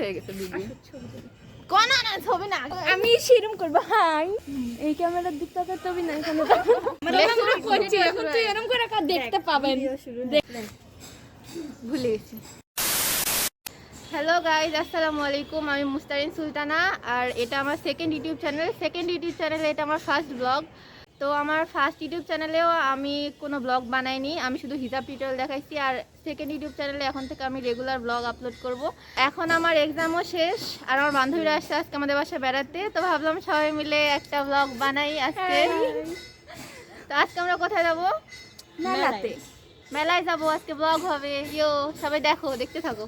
হয়ে গেছে ভিডিও কোন না ছবি না। আমি সেরম করব হাই। এই ক্যামেরার দিক থেকে তবে না এখানে। আমরা করছি এখন তুই এরম করে কার দেখতে পাবেন। ভুলে গেছি। হ্যালো গাইজ আসসালামু আলাইকুম। আমি মুস্তারিন সুলতানা আর এটা আমার second YouTube channel second YouTube চ্যানেলে এটা আমার ফার্স্ট ব্লগ তো আমার ফার্স্ট ইউটিউব চ্যানেলেও আমি কোনো ব্লগ বানাইনি। আমি শুধু হিসাব টিউটোরিয়াল দেখাইছি আর সেকেন্ড ইউটিউব চ্যানেলে এখন থেকে আমি রেগুলার ব্লগ আপলোড করব। এখন আমার এক্সামও শেষ আর আমার বান্ধবীরা আসছে আজকে আমাদের বাসায় বেড়াতে। তো ভাবলাম সবাই মিলে একটা ব্লগ বানাই আজকে। তো আজকে আমরা কোথায় যাব? মেলাতে। মেলায় যাব আজকে ব্লগ হবে। ইয়ো সবাই দেখো দেখতে থাকো।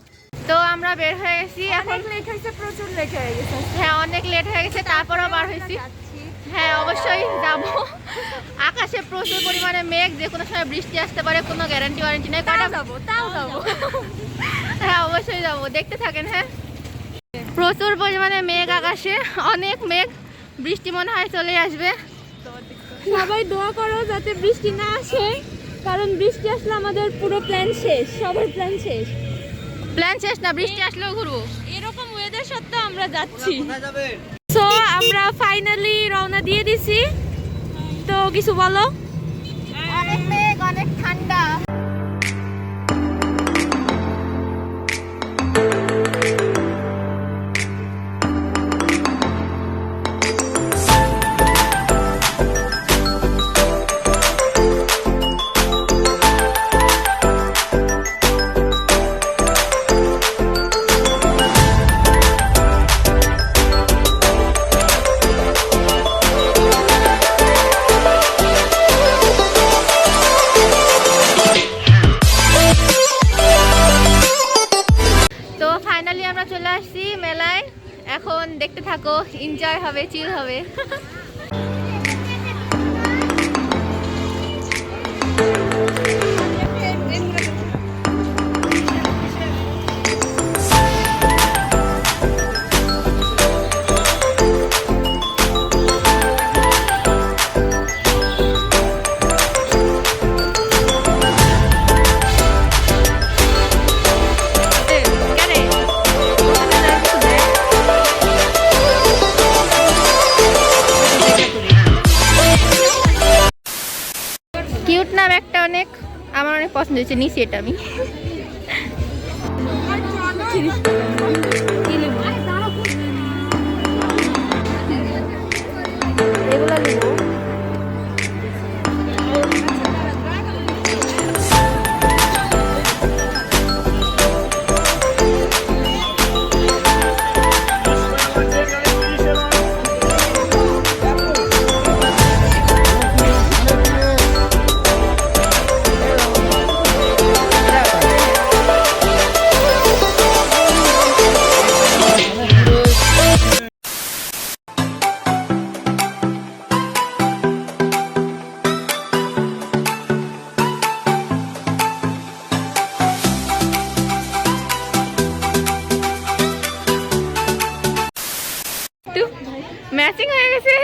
তো আমরা বের হয়ে গেছি এখন এখন। লেট হয়েছে প্রচুর লেট হয়ে গেছে। হ্যাঁ অনেক লেট হয়ে গেছে তারপরও বার হয়েছি। হ্যাঁ অবশ্যই যাব। আকাশে প্রচুর পরিমাণে মেঘ যে কোনো সময় বৃষ্টি আসতে পারে কোনো গ্যারান্টি ওয়ারেন্টি নেই। কটা যাব তাও যাব। হ্যাঁ অবশ্যই যাব। দেখতে থাকেন হ্যাঁ। প্রচুর পরিমাণে মেঘ আকাশে অনেক মেঘ। বৃষ্টি মনে হয় চলে আসবে। সবাই দোয়া করো যাতে বৃষ্টি না আসে কারণ বৃষ্টি আসলে আমাদের পুরো প্ল্যান শেষ সবার প্ল্যান শেষ। প্ল্যান শেষ না বৃষ্টি আসলেও ঘুরবো। এরকম ওয়েদার সত্ত্বেও আমরা যাচ্ছি। আমরা ফাইনালি রওনা দিয়ে দিছি। তো কিছু বলো? অনেক মেঘ অনেক ঠান্ডা। এনজয় হবে চিল পছন্দ হয়েছে নিছি এটা আমি। ম্যাচিং হয়ে গেছে।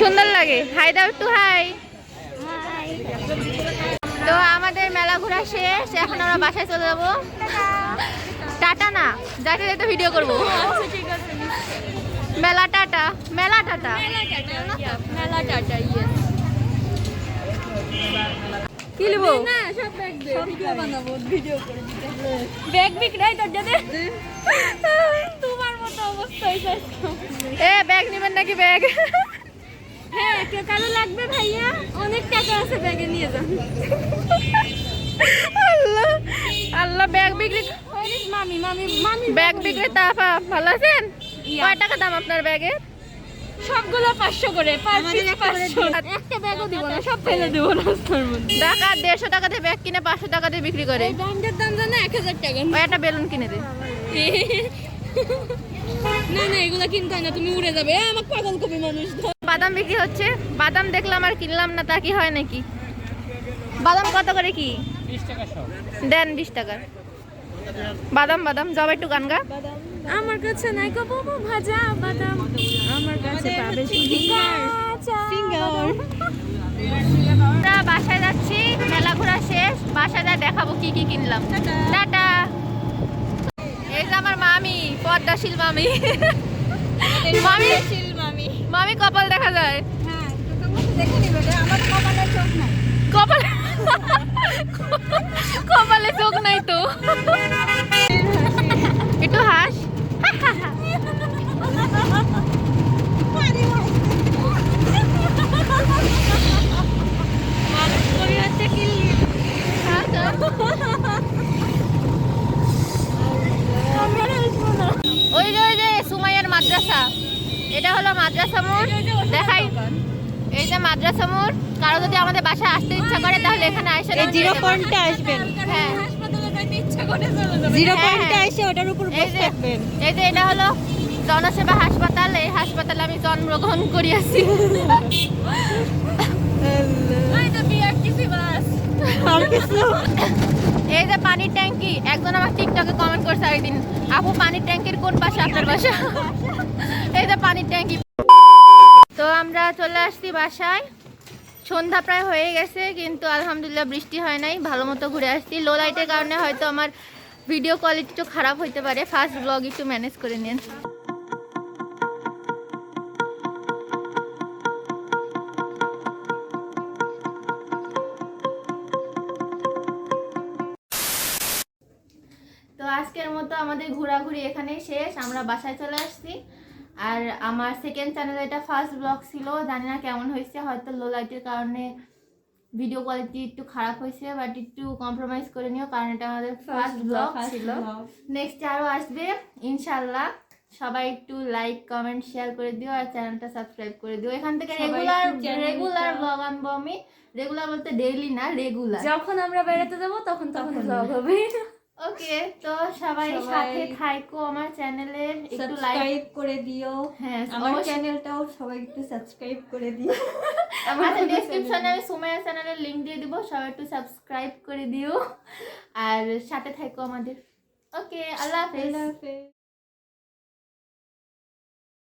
সুন্দর লাগে। হাই দাও একটু হাই তো আমাদের মেলা ঘোরা শেষ এখন আমরা বাসায় চলে যাব। টাটা না যাইতে যাইতে ভিডিও করব। মেলা টাটা মেলা টাটা। মেলা টাটা কি লিবো না সব ব্যাগ দে। ভিডিও বানাবো ভিডিও করে দিতে ব্যাগ বিক্রাই তোর যাতে তোমার মতো অবস্থা হয়েছে এ ব্যাগ নেবেন নাকি ব্যাগ হ্যাঁ কে কালো লাগবে ভাইয়া? অনেক টাকা আছে ব্যাগে নিয়ে যান। আল্লাহ আল্লাহ ব্যাগ বিক্রি মামি মামি মামি ব্যাগ বিক্রেতা আপা ভালো আছেন? কয় টাকা দাম আপনার ব্যাগের সবগুলো পাঁচশো করে পাঁচশো। একটা ব্যাগও দিব না সব ফেলে দেবো রাস্তার মধ্যে। টাকা দেড়শো টাকা ব্যাগ কিনে পাঁচশো টাকা দিয়ে বিক্রি করে। ব্যাগের দাম জানো এক হাজার টাকা। একটা বেলুন কিনে দে। না না এগুলো কিনতে হয় না তুমি উড়ে যাবে। আমার পাগল কবি মানুষ বাদাম বিক্রি হচ্ছে বাদাম দেখলাম আর কিনলাম না তা কি হয় নাকি? বাদাম কত করে কি? দেন বিশ টাকা। বাদাম বাদাম জব একটু গান গা। আমার কাছে নাই গো ভাজা বাদাম। আমার কাছে পাবে আমরা বাসায় যাচ্ছি মেলা ঘোরা শেষ বাসায় যা দেখাবো কি কি কিনলাম। টাটা। পদ্মাশীল মামি। মামি মামি। মামি কপাল দেখা যায়। হ্যাঁ দেখে নিবে আমার কপালে চোখ নাই। কপালে কপালে চোখ নাই তো একটু হাস মানুষ করি হচ্ছে কিল্লি হাস, হাস। ওই যে ওই যে সুমাইয়ার মাদ্রাসা। এটা হলো মাদ্রাসা মোড়। দেখাই। এই যে মাদ্রাসা মোড়। কারও যদি আমাদের বাসায় আসতে ইচ্ছা করে তাহলে এখানে আসে এই জিরো পয়েন্টে আসবেন। হ্যাঁ। জিরো হ্যাঁ, পয়েন্টে হ্যাঁ। এসে ওটার উপর এই বসে যে থাকবেন। এই যে এটা হলো জনসেবা হাসপাতাল। এই হাসপাতালে আমি জন্মগ্রহণ করিয়াছি। এই যে পানির ট্যাঙ্কি। একজন আমার টিকটকে কমেন্ট করছে একদিন আপু পানির ট্যাঙ্কির কোন পাশে আপনার বাসা? এই যে পানির ট্যাঙ্কি। তো আমরা চলে আসছি বাসায়। সন্ধ্যা প্রায় হয়ে গেছে, কিন্তু আলহামদুলিল্লাহ বৃষ্টি হয় নাই। ভালো মতো ঘুরে আসছি। লো লাইটের কারণে হয়তো আমার ভিডিও কোয়ালিটি একটু খারাপ হইতে পারে। ফার্স্ট ব্লগ একটু ম্যানেজ করে নিন। তো আজকের মতো আমাদের ঘোরাঘুরি এখানেই শেষ। আমরা বাসায় চলে আসছি। আর আমার সেকেন্ড চ্যানেলে এটা ফার্স্ট ব্লগ ছিল জানি না কেমন হয়েছে হয়তো লো লাইটের কারণে ভিডিও কোয়ালিটি একটু খারাপ হয়েছে বাট একটু কম্প্রোমাইজ করে নিও কারণ এটা আমাদের ফার্স্ট ব্লগ ছিল। নেক্সট আরও আসবে ইনশাল্লাহ সবাই একটু লাইক কমেন্ট শেয়ার করে দিও আর চ্যানেলটা সাবস্ক্রাইব করে দিও। এখান থেকে রেগুলার রেগুলার ব্লগ আনব আমি। রেগুলার বলতে ডেইলি না রেগুলার যখন আমরা বেড়াতে যাব তখন তখন তখন ব্লগ হবে। ওকে তো সবাই সাথে থাইকো আমার চ্যানেলে একটু লাইক করে দিও। হ্যাঁ আমার। চ্যানেলটাও সবাই একটু সাবস্ক্রাইব করে দিও। আচ্ছা ডেসক্রিপশনে আমি সুমাইয়া চ্যানেলের লিংক দিয়ে দিব সবাই একটু সাবস্ক্রাইব করে দিও। আর সাথে থাকো আমাদের। ওকে আল্লাহ হাফেজ। আল্লাহ হাফেজ।